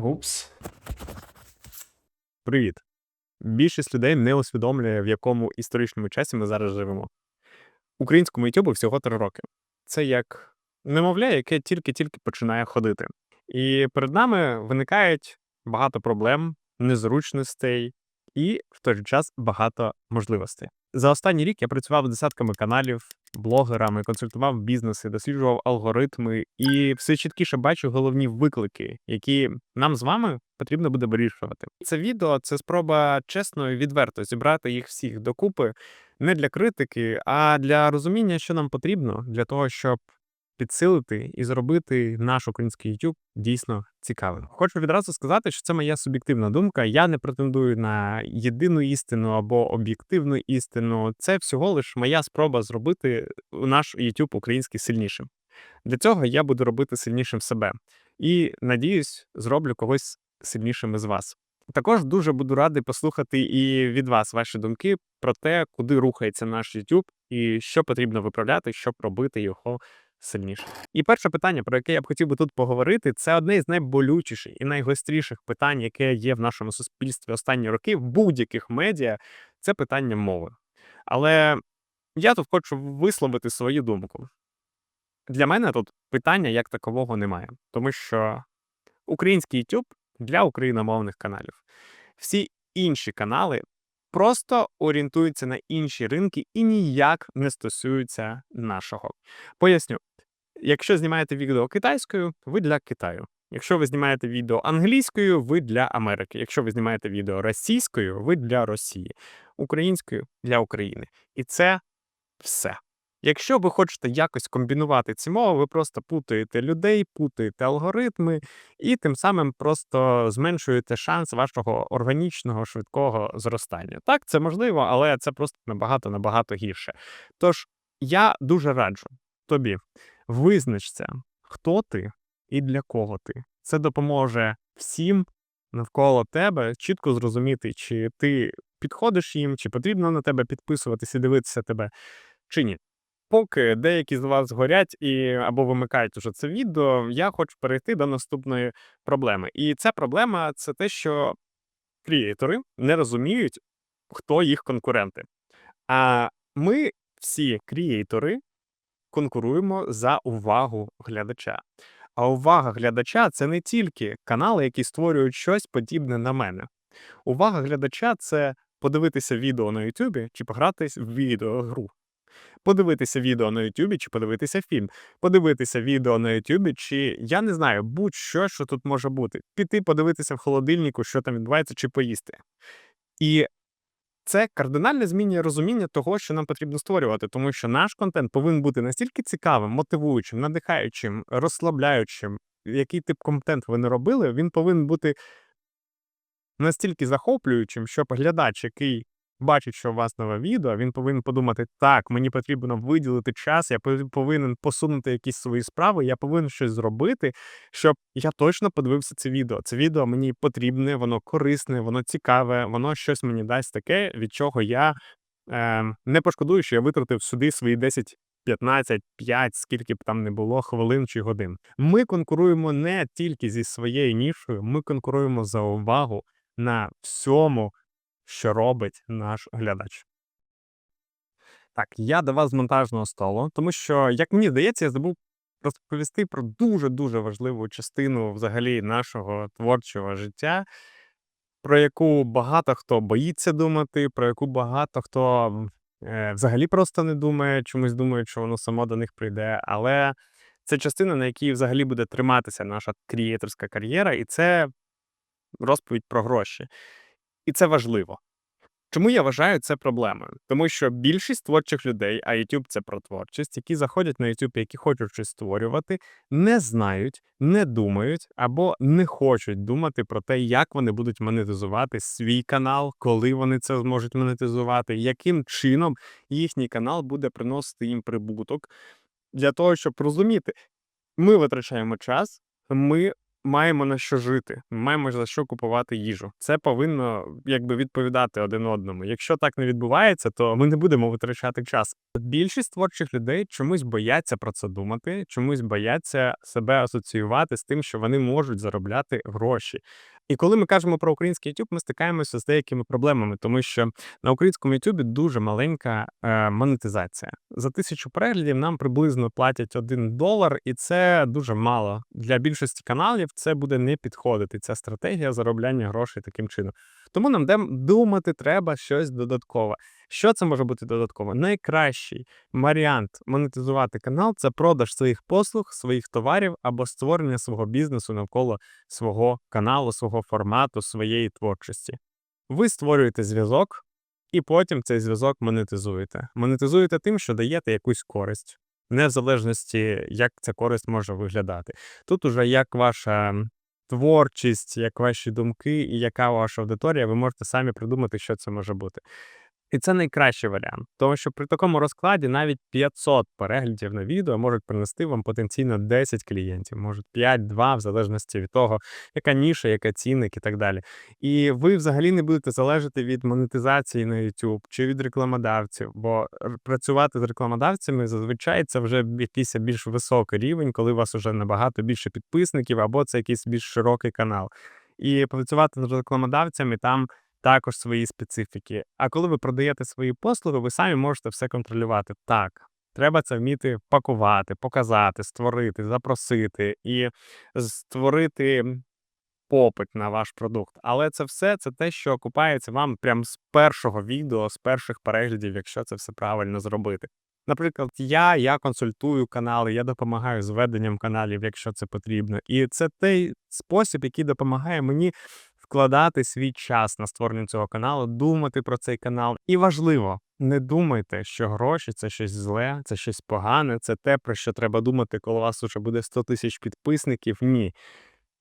Гупс. Привіт. Більшість людей не усвідомлює, в якому історичному часі ми зараз живемо. Українському YouTube всього три роки. Це як немовля, яке тільки-тільки починає ходити. І перед нами виникають багато проблем, незручностей і в той же час багато можливостей. За останній рік я працював десятками каналів, блогерами, консультував бізнеси, досліджував алгоритми і все чіткіше бачу головні виклики, які нам з вами потрібно буде вирішувати. Це відео це спроба чесно і відверто зібрати їх всіх докупи не для критики, а для розуміння, що нам потрібно для того, щоб підсилити і зробити наш український YouTube дійсно цікавим. Хочу відразу сказати, що це моя суб'єктивна думка. Я не претендую на єдину істину або об'єктивну істину. Це всього лиш моя спроба зробити наш YouTube український сильнішим. Для цього я буду робити сильнішим себе і надіюсь, зроблю когось сильнішим із вас. Також дуже буду радий послухати і від вас ваші думки про те, куди рухається наш YouTube і що потрібно виправляти, щоб робити його сильніше. І перше питання, про яке я б хотів би тут поговорити, це одне із найболючіших і найгостріших питань, яке є в нашому суспільстві останні роки в будь-яких медіа. Це питання мови. Але я тут хочу висловити свою думку. Для мене тут питання як такового немає, тому що український YouTube для україномовних каналів. Всі інші канали просто орієнтуються на інші ринки і ніяк не стосуються нашого. Поясню, якщо знімаєте відео китайською, ви для Китаю. Якщо ви знімаєте відео англійською, ви для Америки. Якщо ви знімаєте відео російською, ви для Росії, українською для України. І це все. Якщо ви хочете якось комбінувати ці мови, ви просто путаєте людей, путаєте алгоритми і тим самим просто зменшуєте шанс вашого органічного швидкого зростання. Так, це можливо, але це просто набагато набагато гірше. Тож я дуже раджу тобі визначся, хто ти і для кого ти. Це допоможе всім навколо тебе чітко зрозуміти, чи ти підходиш їм, чи потрібно на тебе підписуватись і дивитися тебе, чи ні. Поки деякі з вас горять і або вимикають уже це відео, я хочу перейти до наступної проблеми. І ця проблема це те, що крієтори не розуміють, хто їх конкуренти. А ми всі крієтори конкуруємо за увагу глядача. А увага глядача це не тільки канали, які створюють щось подібне на мене. Увага глядача це подивитися відео на Ютубі чи погратись в відеогру. Подивитися відео на Ютубі чи подивитися фільм, подивитися відео на Ютубі, чи я не знаю, будь-що, що тут може бути. Піти подивитися в холодильнику, що там відбувається, чи поїсти. І це кардинально змінює розуміння того, що нам потрібно створювати, тому що наш контент повинен бути настільки цікавим, мотивуючим, надихаючим, розслабляючим. Який тип контент ви не робили, він повинен бути настільки захоплюючим, щоб глядач, який бачить, що у вас нове відео, він повинен подумати: так, мені потрібно виділити час, я повинен посунути якісь свої справи, я повинен щось зробити, щоб я точно подивився це відео. Це відео мені потрібне, воно корисне, воно цікаве, воно щось мені дасть таке, від чого я е, не пошкодую, що я витратив сюди свої 10 15, 5, скільки б там не було хвилин чи годин. Ми конкуруємо не тільки зі своєю нішою, ми конкуруємо за увагу на всьому, що робить наш глядач. Так, я до вас з монтажного столу, тому що, як мені здається, я забув розповісти про дуже-дуже важливу частину взагалі нашого творчого життя, про яку багато хто боїться думати, про яку багато хто е, взагалі просто не думає, чомусь думає, що воно само до них прийде. Але це частина, на якій взагалі буде триматися наша крієторська кар'єра, і це розповідь про гроші. І це важливо. Чому я вважаю це проблемою? Тому що більшість творчих людей, а YouTube це про творчість, які заходять на YouTube, які хочуть щось створювати, не знають, не думають або не хочуть думати про те, як вони будуть монетизувати свій канал, коли вони це зможуть монетизувати, яким чином їхній канал буде приносити їм прибуток для того, щоб розуміти, ми витрачаємо час, ми маємо на що жити, маємо за що купувати їжу. Це повинно якби відповідати один одному. Якщо так не відбувається, то ми не будемо витрачати час. Більшість творчих людей чомусь бояться про це думати, чомусь бояться себе асоціювати з тим, що вони можуть заробляти гроші. І коли ми кажемо про український YouTube, ми стикаємося з деякими проблемами, тому що на українському YouTube дуже маленька е, монетизація. За тисячу переглядів нам приблизно платять 1 долар, і це дуже мало. Для більшості каналів це буде не підходити. Ця стратегія заробляння грошей таким чином. Тому нам дем- думати треба щось додаткове. Що це може бути додатково? Найкращий варіант монетизувати канал це продаж своїх послуг, своїх товарів або створення свого бізнесу навколо свого каналу, свого формату, своєї творчості. Ви створюєте зв'язок, і потім цей зв'язок монетизуєте. Монетизуєте тим, що даєте якусь користь, не в залежності, як ця користь може виглядати. Тут уже як ваша творчість, як ваші думки і яка ваша аудиторія, ви можете самі придумати, що це може бути. І це найкращий варіант, тому що при такому розкладі навіть 500 переглядів на відео можуть принести вам потенційно 10 клієнтів, можуть 5-2, в залежності від того, яка ніша, яка цінник і так далі. І ви взагалі не будете залежати від монетизації на YouTube чи від рекламодавців, бо працювати з рекламодавцями зазвичай це вже якийсь більш високий рівень, коли у вас вже набагато більше підписників, або це якийсь більш широкий канал. І працювати з рекламодавцями там також свої специфіки. А коли ви продаєте свої послуги, ви самі можете все контролювати. Так, треба це вміти пакувати, показати, створити, запросити і створити попит на ваш продукт. Але це все це те, що окупається вам прямо з першого відео, з перших переглядів, якщо це все правильно зробити. Наприклад, я, я консультую канали, я допомагаю з веденням каналів, якщо це потрібно. І це той спосіб, який допомагає мені вкладати свій час на створення цього каналу, думати про цей канал. І важливо, не думайте, що гроші це щось зле, це щось погане, це те, про що треба думати, коли у вас вже буде 100 тисяч підписників. Ні.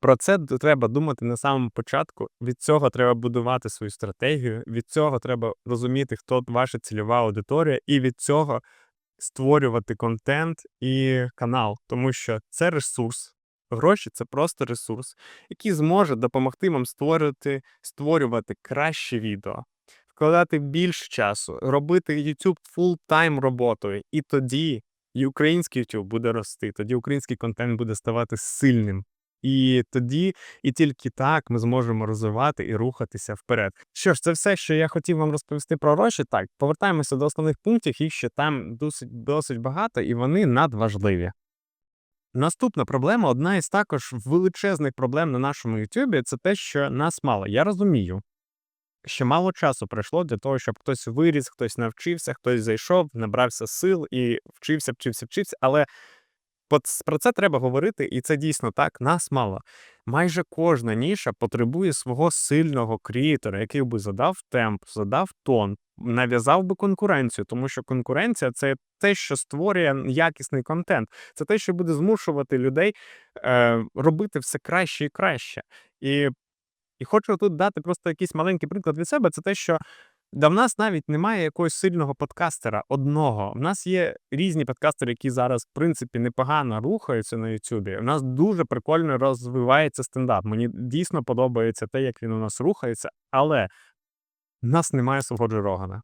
Про це треба думати на самому початку. Від цього треба будувати свою стратегію. Від цього треба розуміти, хто ваша цільова аудиторія, і від цього створювати контент і канал, тому що це ресурс. Гроші це просто ресурс, який зможе допомогти вам створювати, створювати краще відео, вкладати більше часу, робити YouTube фултайм роботою. І тоді і український YouTube буде рости, тоді український контент буде ставати сильним. І тоді, і тільки так ми зможемо розвивати і рухатися вперед. Що ж, це все, що я хотів вам розповісти про гроші. Так, повертаємося до основних пунктів, їх ще там досить, досить багато, і вони надважливі. Наступна проблема, одна із також величезних проблем на нашому YouTube, це те, що нас мало. Я розумію, що мало часу пройшло для того, щоб хтось виріс, хтось навчився, хтось зайшов, набрався сил і вчився, вчився, вчився. Але про це треба говорити, і це дійсно так. Нас мало. Майже кожна ніша потребує свого сильного креатора, який би задав темп, задав тон, нав'язав би конкуренцію, тому що конкуренція це те, що створює якісний контент. Це те, що буде змушувати людей е, робити все краще і краще. І, і хочу тут дати просто якийсь маленький приклад від себе. Це те, що да в нас навіть немає якогось сильного подкастера одного. В нас є різні подкастери, які зараз, в принципі, непогано рухаються на Ютубі. У нас дуже прикольно розвивається стендап. Мені дійсно подобається те, як він у нас рухається, але в нас немає свого Джо.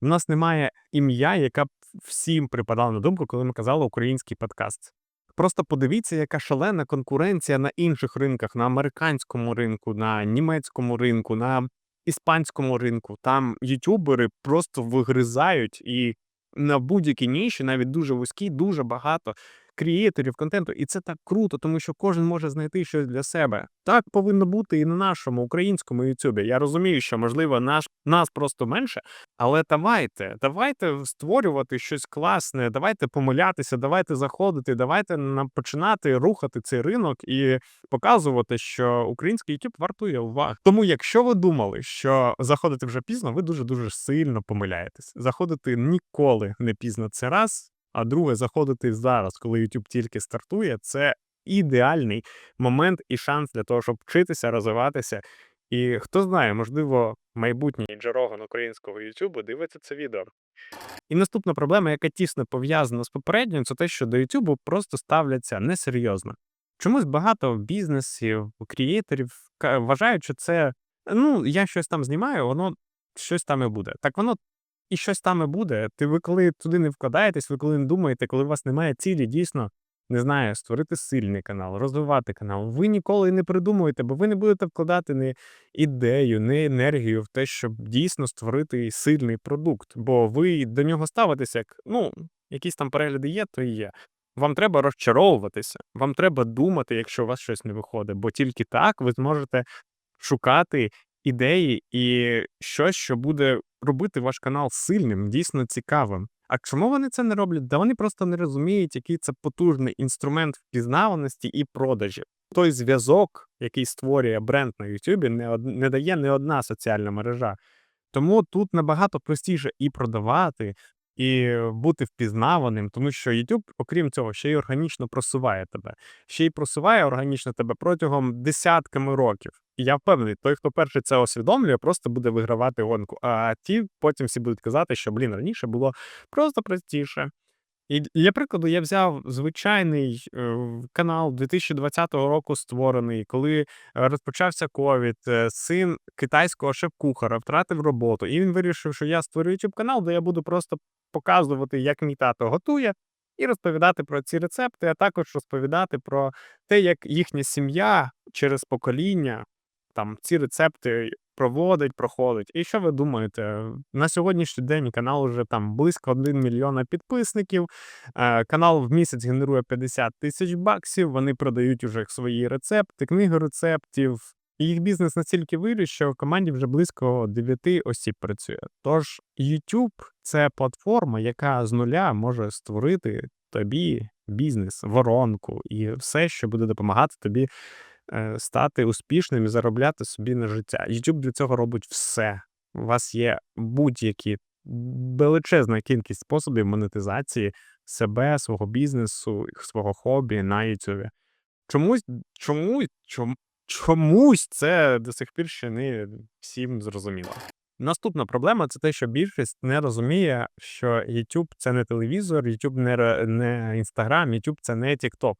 В нас немає ім'я, яка б всім припадала на думку, коли ми казали український подкаст. Просто подивіться, яка шалена конкуренція на інших ринках, на американському ринку, на німецькому ринку, на іспанському ринку. Там ютубери просто вигризають і на будь-якій ніші, навіть дуже вузькій, дуже багато креаторів контенту. І це так круто, тому що кожен може знайти щось для себе. Так повинно бути і на нашому українському Ютубі. Я розумію, що можливо наш нас просто менше, але давайте, давайте створювати щось класне, давайте помилятися, давайте заходити, давайте нам починати рухати цей ринок і показувати, що український YouTube вартує уваги. Тому, якщо ви думали, що заходити вже пізно, ви дуже дуже сильно помиляєтесь. Заходити ніколи не пізно. Це раз. А друге, заходити зараз, коли YouTube тільки стартує, це ідеальний момент і шанс для того, щоб вчитися, розвиватися. І хто знає, можливо, майбутній Джо Роган українського YouTube дивиться це відео. І наступна проблема, яка тісно пов'язана з попередньою, це те, що до YouTube просто ставляться несерйозно. Чомусь багато бізнесів, крієйторів ка вважають, що це, ну, я щось там знімаю, воно щось там і буде. Так воно і щось там і буде. Ти ви коли туди не вкладаєтесь, ви коли не думаєте, коли у вас немає цілі, дійсно, не знаю, створити сильний канал, розвивати канал, ви ніколи не придумуєте, бо ви не будете вкладати ні ідею, ні енергію в те, щоб дійсно створити сильний продукт. Бо ви до нього ставитеся як, ну, якісь там перегляди є, то і є. Вам треба розчаровуватися, вам треба думати, якщо у вас щось не виходить, бо тільки так ви зможете шукати ідеї і щось, що буде робити ваш канал сильним, дійсно цікавим. А чому вони це не роблять? Да вони просто не розуміють, який це потужний інструмент впізнаваності і продажів. Той зв'язок, який створює бренд на YouTube, не, од... не дає не одна соціальна мережа. Тому тут набагато простіше і продавати, і бути впізнаваним, тому що YouTube, окрім цього, ще й органічно просуває тебе. Ще й просуває органічно тебе протягом десятками років. І я впевнений, той, хто перший це усвідомлює, просто буде вигравати гонку. А ті потім всі будуть казати, що блін раніше було просто простіше. І для прикладу, я взяв звичайний е, канал 2020 року створений, коли розпочався ковід. е, Син китайського шеф-кухара втратив роботу, і він вирішив, що я створю youtube канал, де я буду просто показувати, як мій тато готує, і розповідати про ці рецепти, а також розповідати про те, як їхня сім'я через покоління там ці рецепти проводить, проходить. І що ви думаєте? На сьогоднішній день канал вже там близько 1 мільйона підписників. Е, Канал в місяць генерує 50 тисяч баксів. Вони продають уже свої рецепти, книги рецептів. Їх бізнес настільки виріс, що в команді вже близько 9 осіб працює. Тож YouTube – це платформа, яка з нуля може створити тобі бізнес, воронку і все, що буде допомагати тобі стати успішним і заробляти собі на життя. YouTube для цього робить все. У вас є будь-які величезна кількість способів монетизації себе, свого бізнесу, свого хобі на YouTube. Чомусь, чому, чом, чомусь це до сих пір ще не всім зрозуміло. Наступна проблема це те, що більшість не розуміє, що YouTube – це не телевізор, YouTube не, не Instagram, YouTube – це не TikTok.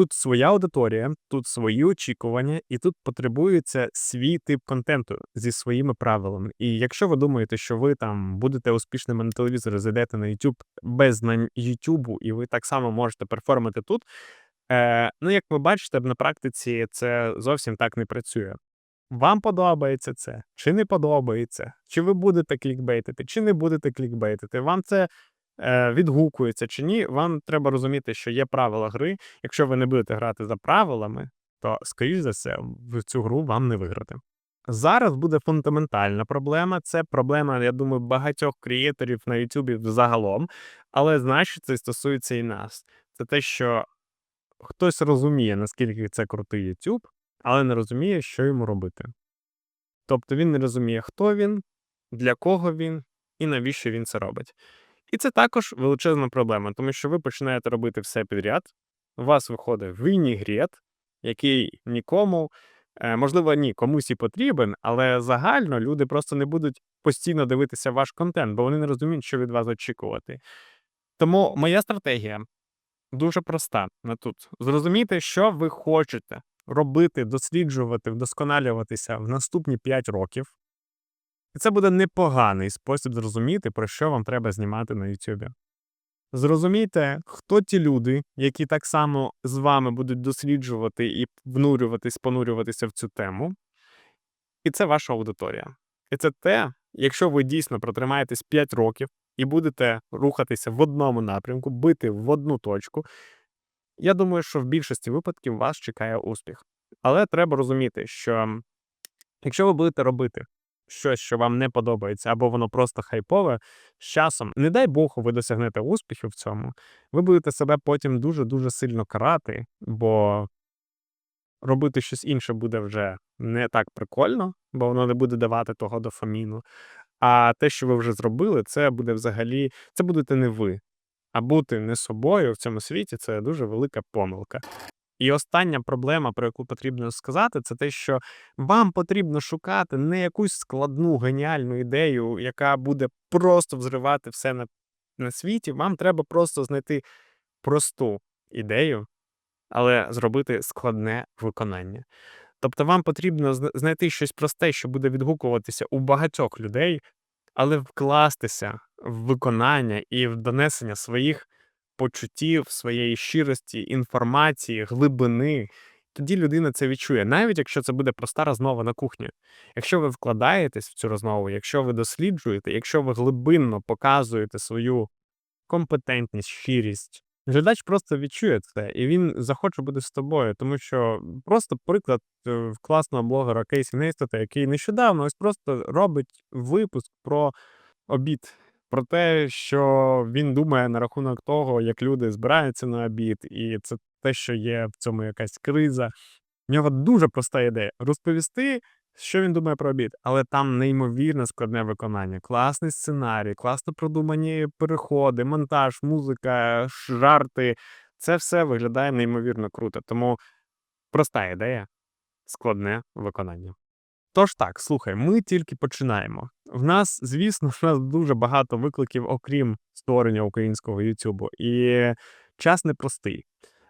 Тут своя аудиторія, тут свої очікування, і тут потребується свій тип контенту зі своїми правилами. І якщо ви думаєте, що ви там будете успішними на телевізорі, зайдете на YouTube без знань YouTube, і ви так само можете перформити тут. Е, ну, як ви бачите, на практиці це зовсім так не працює. Вам подобається це, чи не подобається, чи ви будете клікбейтити, чи не будете клікбейтити, вам це відгукується чи ні, вам треба розуміти, що є правила гри. Якщо ви не будете грати за правилами, то, скоріш за все, в цю гру вам не виграти. Зараз буде фундаментальна проблема. Це проблема, я думаю, багатьох креаторів на YouTube загалом, але значить, це стосується і нас. Це те, що хтось розуміє, наскільки це крутий YouTube, але не розуміє, що йому робити. Тобто він не розуміє, хто він, для кого він і навіщо він це робить. І це також величезна проблема, тому що ви починаєте робити все підряд, у вас виходить вінігрет, який нікому, е, можливо, ні, комусь і потрібен, але загально люди просто не будуть постійно дивитися ваш контент, бо вони не розуміють, що від вас очікувати. Тому моя стратегія дуже проста на тут. Зрозуміти, що ви хочете робити, досліджувати, вдосконалюватися в наступні 5 років. І це буде непоганий спосіб зрозуміти, про що вам треба знімати на YouTube. Зрозумійте, хто ті люди, які так само з вами будуть досліджувати і внурюватись, понурюватися в цю тему. І це ваша аудиторія. І це те, якщо ви дійсно протримаєтесь 5 років і будете рухатися в одному напрямку, бити в одну точку, я думаю, що в більшості випадків вас чекає успіх. Але треба розуміти, що якщо ви будете робити щось, що вам не подобається, або воно просто хайпове, з часом, не дай Бог, ви досягнете успіху в цьому, ви будете себе потім дуже-дуже сильно карати, бо робити щось інше буде вже не так прикольно, бо воно не буде давати того дофаміну. А те, що ви вже зробили, це буде взагалі, це будете не ви. А бути не собою в цьому світі це дуже велика помилка. І остання проблема, про яку потрібно сказати, це те, що вам потрібно шукати не якусь складну геніальну ідею, яка буде просто взривати все на, на світі. Вам треба просто знайти просту ідею, але зробити складне виконання. Тобто вам потрібно знайти щось просте, що буде відгукуватися у багатьох людей, але вкластися в виконання і в донесення своїх почуттів, своєї щирості, інформації, глибини. Тоді людина це відчує, навіть якщо це буде проста розмова на кухні. Якщо ви вкладаєтесь в цю розмову, якщо ви досліджуєте, якщо ви глибинно показуєте свою компетентність, щирість, глядач просто відчує це, і він захоче бути з тобою. Тому що просто приклад е, класного блогера Кейсі Нейстата, який нещодавно ось просто робить випуск про обід, про те, що він думає на рахунок того, як люди збираються на обід, і це те, що є в цьому якась криза. В нього дуже проста ідея розповісти, що він думає про обід, але там неймовірно складне виконання, класний сценарій, класно продумані переходи, монтаж, музика, жарти. Це все виглядає неймовірно круто. Тому проста ідея, складне виконання. Тож так, слухай, ми тільки починаємо. В нас, звісно, в нас дуже багато викликів, окрім створення українського Ютубу, і час непростий.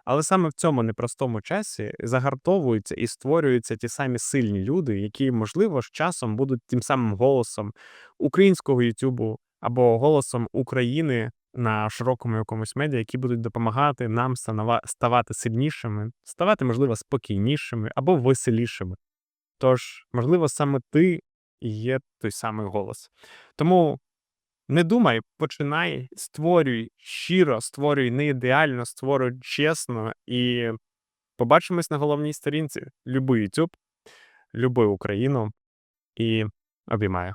Але саме в цьому непростому часі загартовуються і створюються ті самі сильні люди, які, можливо, з часом будуть тим самим голосом українського Ютубу або голосом України на широкому якомусь медіа, які будуть допомагати нам ставати сильнішими, ставати, можливо, спокійнішими або веселішими. Тож, можливо, саме ти є той самий голос. Тому не думай, починай, створюй щиро, створюй не ідеально, створюй чесно і побачимось на головній сторінці. Люби YouTube, люби Україну і обіймаю.